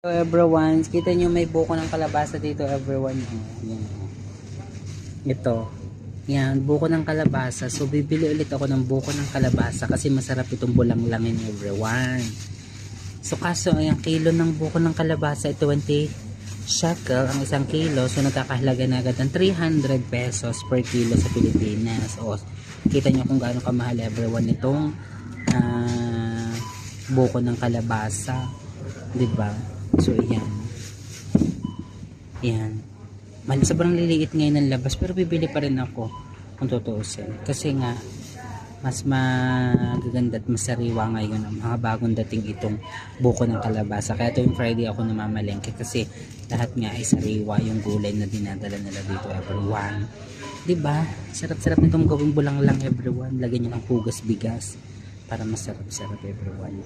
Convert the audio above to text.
So everyone, kita nyo may buko ng kalabasa dito everyone. Yan. Ito. Yan, buko ng kalabasa. So bibili ulit ako ng buko ng kalabasa kasi masarap itong bulanglangin everyone. So kaso yung kilo ng buko ng kalabasa ay 20 shekel ang isang kilo. So nagkakahalaga na agad ng 300 pesos per kilo sa Pilipinas. O kita nyo kung gaano kamahal everyone itong ah, buko ng kalabasa. 'Di ba? So, yan. Yan. Mal sobrang liliit ngayon ng labas pero bibili pa rin ako kung tutuusin. Kasi nga, mas magaganda at masariwa ngayon ang mga bagong dating itong buko ng kalabasa. Kaya tuwing Friday ako namamalengke kasi lahat nga ay sariwa yung gulay na dinadala nila dito everyone. ba? Sarap-sarap nitong gawing bulang lang everyone. Lagyan niyo ng pugas bigas para masarap-sarap everyone.